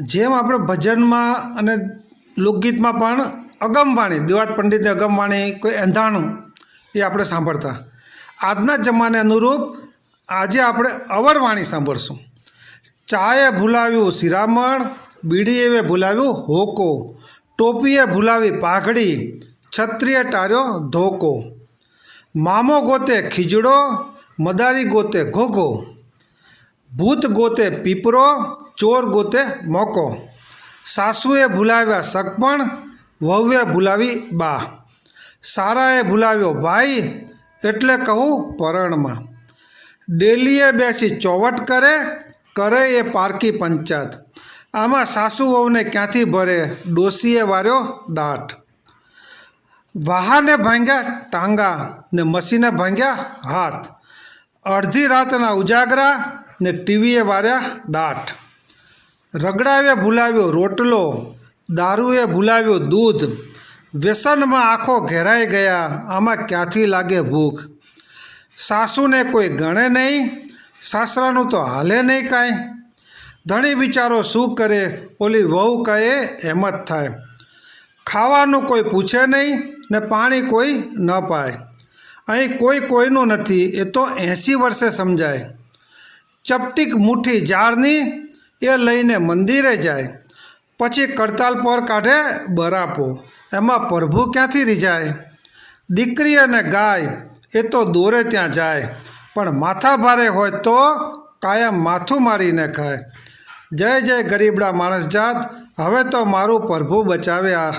જેમ આપણે ભજનમાં અને લોકગીતમાં પણ અગમવાણી, દેવાત પંડિતની અગમવાણી, કોઈ એંધાણું, એ આપણે સાંભળતા. આજના જમાને અનુરૂપ આજે આપણે અવરવાણી સાંભળશું. ચાએ ભૂલાવ્યું શિરામણ, બીડીએ ભૂલાવ્યું હોકો. ટોપીએ ભૂલાવી પાઘડી, છત્રીએ ટાર્યો ધોકો. મામો ગોતે ખીજડો, મદારી ગોતે ઘોઘો. ભૂત ગોતે પીપરો, ચોર ગોતે મોકો. સાસુએ ભૂલાવ્યા સગપણ, વહુએ ભૂલાવી બા. સારાએ ભૂલાવ્યો ભાઈ, એટલે કહું પરણમાં. ડેલીએ બેસી ચોવટ કરે કરે એ પારકી પંચાયત. આમાં સાસુ વહુને ક્યાંથી ભરે? ડોસીએ વાર્યો દાટ વાહાને ભાંગ્યા ટાંગા ને મસીને ભાંગ્યા હાથ. અડધી રાતના ઉજાગરા ને ટીવીએ વાર્યા દાટ રગડાવે ભૂલાવ્યો રોટલો, દારૂએ ભૂલાવ્યો દૂધ. વ્યસનમાં આંખો ઘેરાઈ ગયા, આમાં ક્યાંથી લાગે ભૂખ? સાસુને કોઈ ગણે નહીં, સાસરાનું તો હાલે નહીં કાંઈ. ધણી બિચારો શું કરે? ઓલી વહુ કહે, એમ જ થાય. ખાવાનું કોઈ પૂછે નહીં ને પાણી કોઈ ન પાય. અહીં કોઈ કોઈનું નથી, એ તો એંસી વર્ષે સમજાય. ચપટીક મુઠ્ઠી જારની એ લઈને મંદિરે જાય. પછી કરતાલ પર કાઢે બરાપો. એમાં પ્રભુ ક્યાંથી રીજાય? દીકરી અને ગાય એ તો દોરે ત્યાં જાય. પણ માથા ભારે હોય તો કાયમ માથું મારીને ખાય. જય જય ગરીબડા માણસ જાત, હવે તો મારું પ્રભુ બચાવે આ